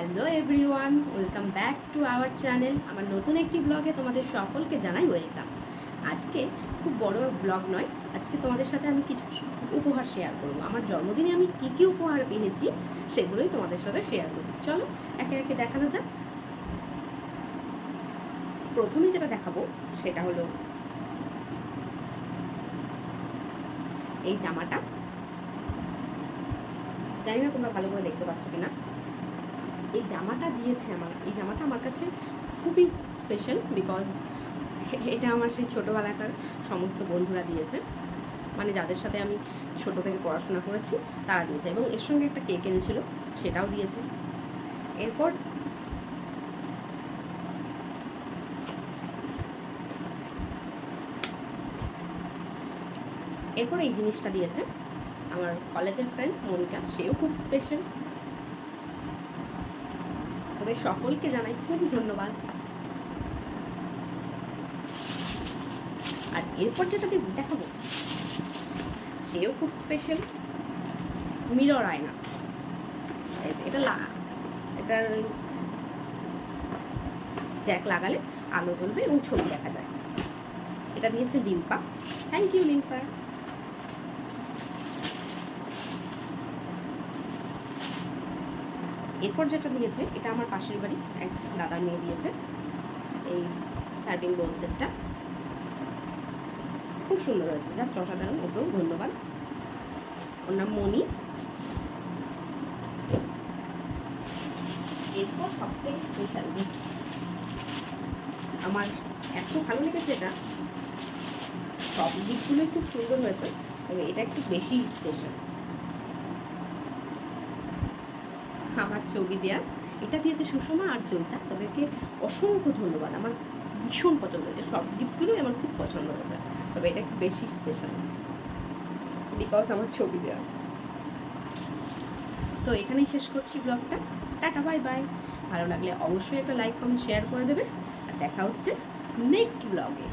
Hello everyone welcome back to our channel আমার নতুন একটি ব্লগে তোমাদের সকলকে জানাই ওয়েলকাম আজকে খুব বড় ব্লগ নয়, আজকে তোমাদের সাথে আমি কিছু উপহার শেয়ার করব। আমার জন্মদিনে আমি কী কী উপহার এনেছি সেগুলোই তোমাদের সাথে শেয়ার করছি। চলো, একে একে দেখানো যাক। প্রথমে যেটা দেখাবো, সেটা হলো এই জামাটা। জানি না তোমরা ভালো করে দেখতে পাচ্ছ কিনা। এই জামাটা দিয়েছে আমার, এই জামাটা আমার কাছে খুবই স্পেশাল বিকজ এটা আমার সেই ছোটোবেলাকার সমস্ত বন্ধুরা দিয়েছে। মানে যাদের সাথে আমি ছোটো থেকে পড়াশোনা করেছি, তারা দিয়েছে এবং এর সঙ্গে একটা কেক এনেছিল, সেটাও দিয়েছে। এরপর এরপর এই জিনিসটা দিয়েছে আমার কলেজের ফ্রেন্ড মনিকা, সেও খুব স্পেশাল তবে সকলকে জানাই খুব ধন্যবাদ। আর এরপর যেটা দেখাবো সেও খুব স্পেশাল মিরর আয়না। এটা এটার জ্যাক লাগালে আলো জ্বলবে এবং ছবি দেখা যায়। এটা দিয়েছে লিম্পা। Thank you Limpa. এরপর যেটা দিয়েছে, এটা আমার পাশের বাড়ি, এক দাদার মেয়ে দিয়েছে, এই সার্ভিং বোল সেটটা খুব সুন্দর হয়েছে, জাস্ট অসাধারণ, ওকেও ধন্যবাদ। ওর নাম মনি এরপর সব থেকে স্পেশাল আমার এত ভালো লেগেছে এটা, সব দিকগুলোই খুব সুন্দর হয়েছে, তবে এটা একটু বেশি স্পেশাল আমার ছবি দেয়া। এটা দিয়েছে সুষমা আর চৈতা তাদেরকে অসংখ্য ধন্যবাদ। আমার ভীষণ পছন্দ হয়েছে। সব গিফটগুলোই আমার খুব পছন্দ হয়েছে। তবে এটা একটু বেশি স্পেশাল বিকজ আমার ছবি দেওয়া তো এখানেই শেষ করছি ব্লগটা। টাটা বাই বাই ভালো লাগলে অবশ্যই একটা লাইক কমেন্ট শেয়ার করে দেবে। আর দেখা হচ্ছে নেক্সট ব্লগে